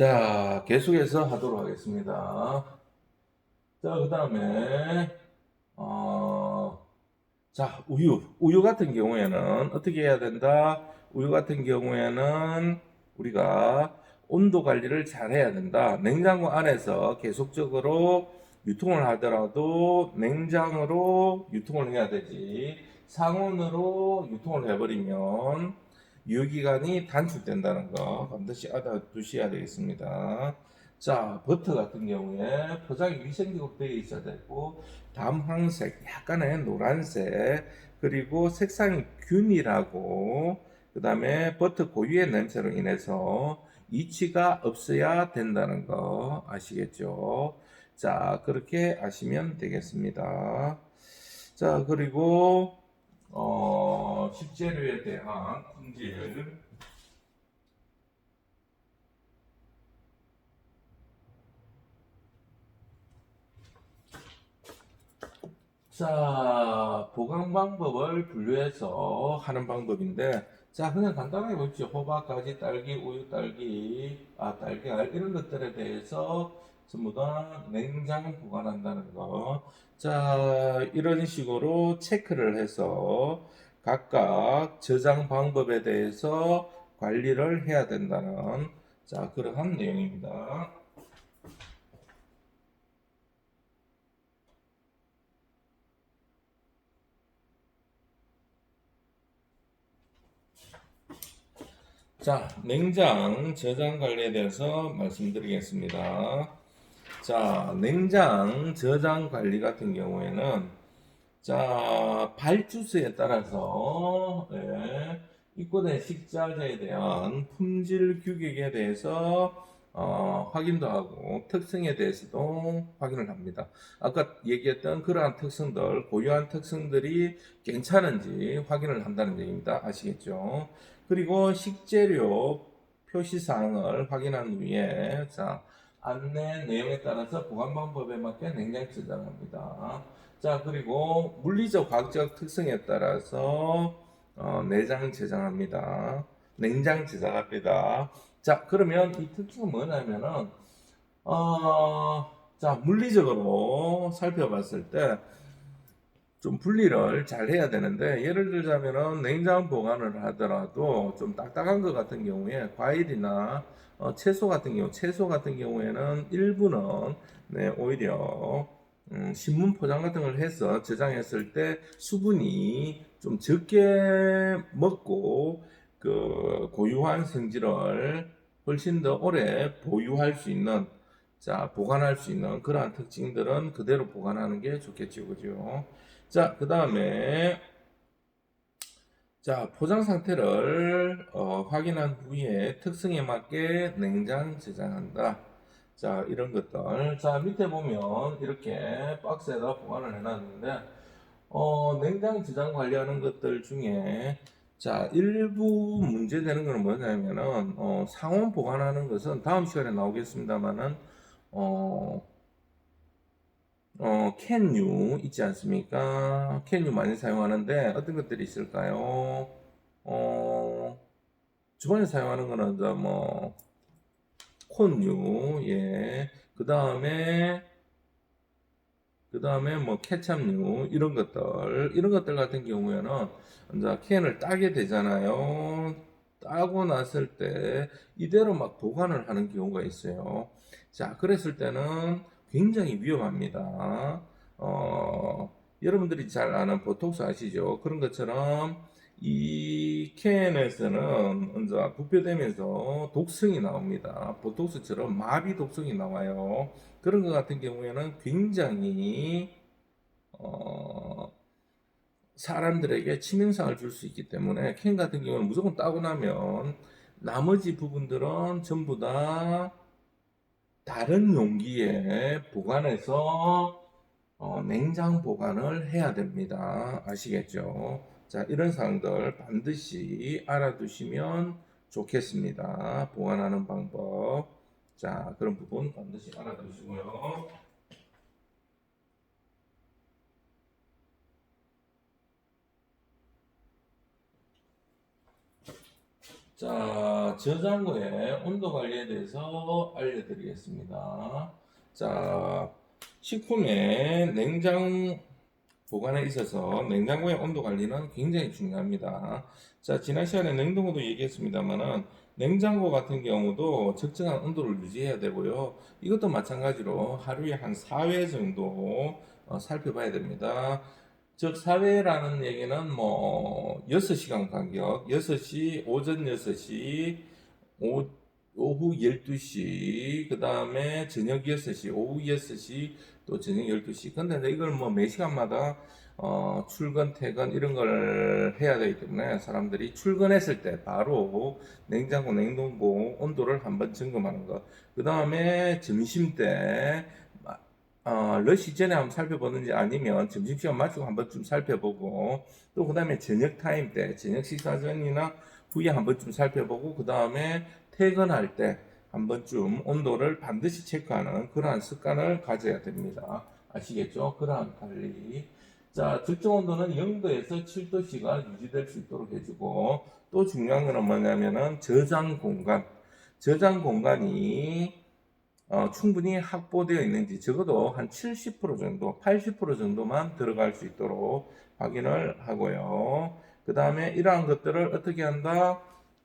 자, 계속해서 하도록 하겠습니다. 자, 그 다음에, 어, 자, 우유. 우유 같은 경우에는 어떻게 해야 된다? 우유 같은 경우에는 우리가 온도 관리를 잘 해야 된다. 냉장고 안에서 계속적으로 유통을 하더라도 냉장으로 유통을 해야 되지. 상온으로 유통을 해버리면 유효기간이 단축된다는 거 반드시 알아두셔야 되겠습니다. 자, 버터 같은 경우에 포장이 위생적으로 되어 있어야 되고, 담황색, 약간의 노란색, 그리고 색상이 균일하고, 그 다음에 버터 고유의 냄새로 인해서 이치가 없어야 된다는 거 아시겠죠? 자, 그렇게 아시면 되겠습니다. 자, 그리고, 어, 식재료에 대한 품질. 자, 보관 방법을 분류해서 하는 방법인데, 자, 그냥 간단하게 보십시오. 호박, 가지, 딸기, 우유, 딸기, 아, 달걀, 이런 것들에 대해서 전부 다 냉장 보관한다는 거. 자, 이런 식으로 체크를 해서 각각 저장 방법에 대해서 관리를 해야 된다는, 자, 그러한 내용입니다. 자, 냉장 저장 관리에 대해서 말씀드리겠습니다. 자, 냉장 저장 관리 같은 경우에는 자, 발주수에 따라서 예, 입고된 식자재에 대한 품질 규격에 대해서 어, 확인도 하고 특성에 대해서도 확인을 합니다. 아까 얘기했던 그러한 특성들, 고유한 특성들이 괜찮은지 확인을 한다는 얘기입니다. 아시겠죠? 그리고 식재료 표시사항을 확인한 후에 자, 안내 내용에 따라서 보관 방법에 맞게 냉장 저장합니다. 자, 그리고 물리적 과학적 특성에 따라서 어, 내장 저장합니다. 냉장 저장합니다. 자, 그러면 이 특징은 뭐냐면은 어, 자, 물리적으로 살펴봤을 때 좀 분리를 잘 해야 되는데 예를 들자면은 냉장 보관을 하더라도 좀 딱딱한 것 같은 경우에 과일이나 어, 채소 같은 경우 채소 같은 경우에는 일부는 네, 오히려 음, 신문 포장 같은 걸 해서 저장했을 때 수분이 좀 적게 먹고 그 고유한 성질을 훨씬 더 오래 보유할 수 있는 자 보관할 수 있는 그러한 특징들은 그대로 보관하는 게 좋겠죠 그죠 자, 그 다음에, 자, 포장 상태를 어, 확인한 후에 특성에 맞게 냉장 저장한다. 자, 이런 것들. 자, 밑에 보면 이렇게 박스에다 보관을 해놨는데, 어, 냉장 저장 관리하는 것들 중에, 자, 일부 문제되는 거는 뭐냐면은, 어, 상온 보관하는 것은 다음 시간에 나오겠습니다만은, 어, 어, 캔유 있지 않습니까? 캔유 많이 사용하는데 어떤 것들이 있을까요? 어, 주방에 사용하는 거는 뭐 콘유, 예. 그 다음에 그 다음에 뭐 케찹류 이런 것들 이런 것들 같은 경우에는 이제 캔을 따게 되잖아요. 따고 났을 때 이대로 막 보관을 하는 경우가 있어요. 자, 그랬을 때는 굉장히 위험합니다. 어, 여러분들이 잘 아는 보톡스 아시죠? 그런 것처럼 이 캔에서는 이제 부표되면서 독성이 나옵니다. 보톡스처럼 마비 독성이 나와요. 그런 것 같은 경우에는 굉장히 어, 사람들에게 치명상을 줄 수 있기 때문에 캔 같은 경우는 무조건 따고 나면 나머지 부분들은 전부 다 다른 용기에 보관해서 어, 냉장 보관을 해야 됩니다. 아시겠죠? 자, 이런 사항들 반드시 알아두시면 좋겠습니다. 보관하는 방법. 자, 그런 부분 반드시 알아두시고요. 자, 저장고의 온도 관리에 대해서 알려드리겠습니다. 자, 식품의 냉장 보관에 있어서 냉장고의 온도 관리는 굉장히 중요합니다. 자, 지난 시간에 냉동고도 얘기했습니다만은 냉장고 같은 경우도 적정한 온도를 유지해야 되고요. 이것도 마찬가지로 하루에 한 4회 정도 어, 살펴봐야 됩니다. 즉, 4회라는 얘기는 뭐 6시간 간격, 6시, 오전 6시, 오, 오후 12시, 그 다음에 저녁 6시, 오후 6시, 또 저녁 12시. 근데 이걸 뭐 매 시간마다 어, 출근, 퇴근 이런 걸 해야 되기 때문에 사람들이 출근했을 때 바로 냉장고, 냉동고 온도를 한번 점검하는 것. 그 다음에 점심 때 어, 러시 전에 한번 살펴보는지 아니면 점심시간 마치고 한 번쯤 살펴보고 또 그 다음에 저녁 타임 때 저녁 식사 전이나 후에 한 번쯤 살펴보고 그 다음에 퇴근할 때 한 번쯤 온도를 반드시 체크하는 그러한 습관을 가져야 됩니다. 아시겠죠? 그러한 관리. 자, 적정 온도는 0도에서 7도씨가 유지될 수 있도록 해주고 또 중요한 거는 뭐냐면은 저장 공간. 저장 공간이 어, 충분히 확보되어 있는지 적어도 한 70% 정도, 80% 정도만 들어갈 수 있도록 확인을 하고요. 그 다음에 이러한 것들을 어떻게 한다?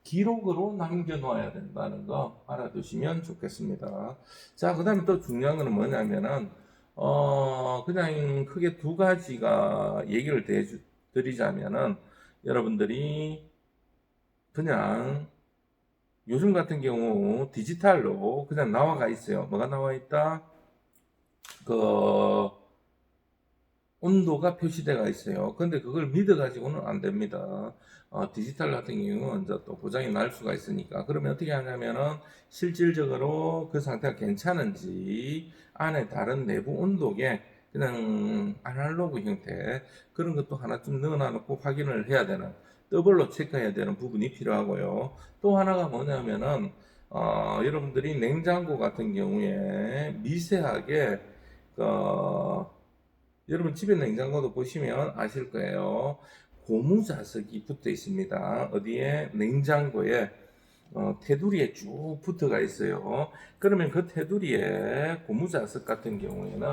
기록으로 남겨놓아야 된다는 거 알아두시면 좋겠습니다. 자, 그 다음에 또 중요한 거는 뭐냐면은, 어, 그냥 크게 두 가지가 얘기를 대주, 드리자면은, 여러분들이 그냥 요즘 같은 경우 디지털로 그냥 나와가 있어요. 뭐가 나와 있다? 그 온도가 표시되어 있어요. 근데 그걸 믿어가지고는 안 됩니다. 어, 디지털 같은 경우는 이제 또 고장이 날 수가 있으니까. 그러면 어떻게 하냐면은 실질적으로 그 상태가 괜찮은지 안에 다른 내부 온도계 그냥 아날로그 형태 그런 것도 하나쯤 넣어놓고 확인을 해야 되는 더블로 체크해야 되는 부분이 필요하고요. 또 하나가 뭐냐면은 어, 여러분들이 냉장고 같은 경우에 미세하게 어, 여러분 집에 냉장고도 보시면 아실 거예요. 고무 자석이 붙어 있습니다. 어디에 냉장고에 어, 테두리에 쭉 붙어가 있어요. 그러면 그 테두리에 고무 자석 같은 경우에는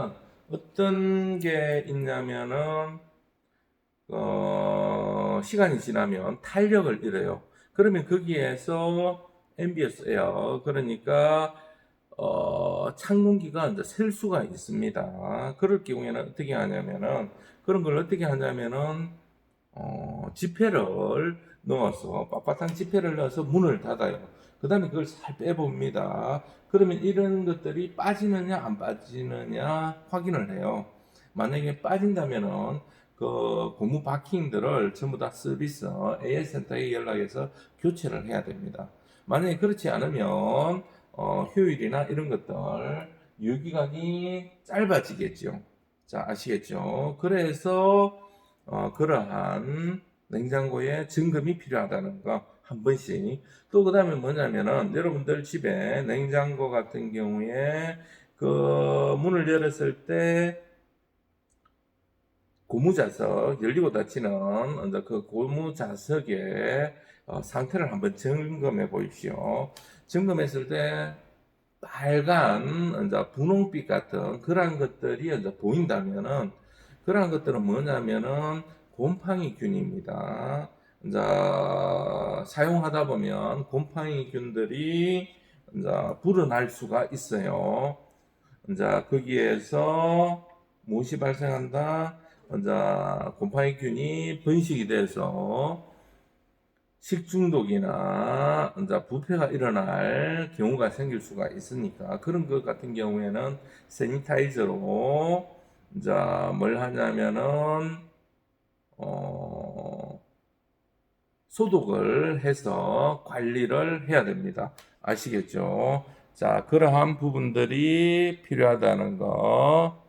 어떤 게 있냐면은 어, 시간이 지나면 탄력을 잃어요. 그러면 거기에서 MBS 에어 그러니까 어, 찬 공기가 이제 셀 수가 있습니다. 그럴 경우에는 어떻게 하냐면은 그런 걸 어떻게 하냐면은 어, 지폐를 넣어서 빳빳한 지폐를 넣어서 문을 닫아요. 그 다음에 그걸 잘 빼봅니다. 그러면 이런 것들이 빠지느냐 안 빠지느냐 확인을 해요. 만약에 빠진다면은 그 고무 바킹들을 전부 다 서비스 AS 센터에 연락해서 교체를 해야 됩니다. 만약에 그렇지 않으면 어, 효율이나 이런 것들 유기간이 짧아지겠죠. 자 아시겠죠? 그래서 어, 그러한 냉장고에 점검이 필요하다는 거 한 번씩 또 그 다음에 뭐냐면은 여러분들 집에 냉장고 같은 경우에 그 문을 열었을 때 고무자석 열리고 닫히는 그 고무자석의 어, 상태를 한번 점검해 보십시오. 점검했을 때 빨간 이제 분홍빛 같은 그러한 것들이 이제 보인다면은 그러한 것들은 뭐냐면은 곰팡이균입니다. 이제 사용하다 보면 곰팡이균들이 이제 불어날 수가 있어요. 이제 거기에서 무엇이 발생한다? 이제 곰팡이균이 번식이 돼서 식중독이나 이제 부패가 일어날 경우가 생길 수가 있으니까 그런 것 같은 경우에는 세니타이저로 이제 뭘 하냐면은 어 소독을 해서 관리를 해야 됩니다. 아시겠죠? 자, 그러한 부분들이 필요하다는 거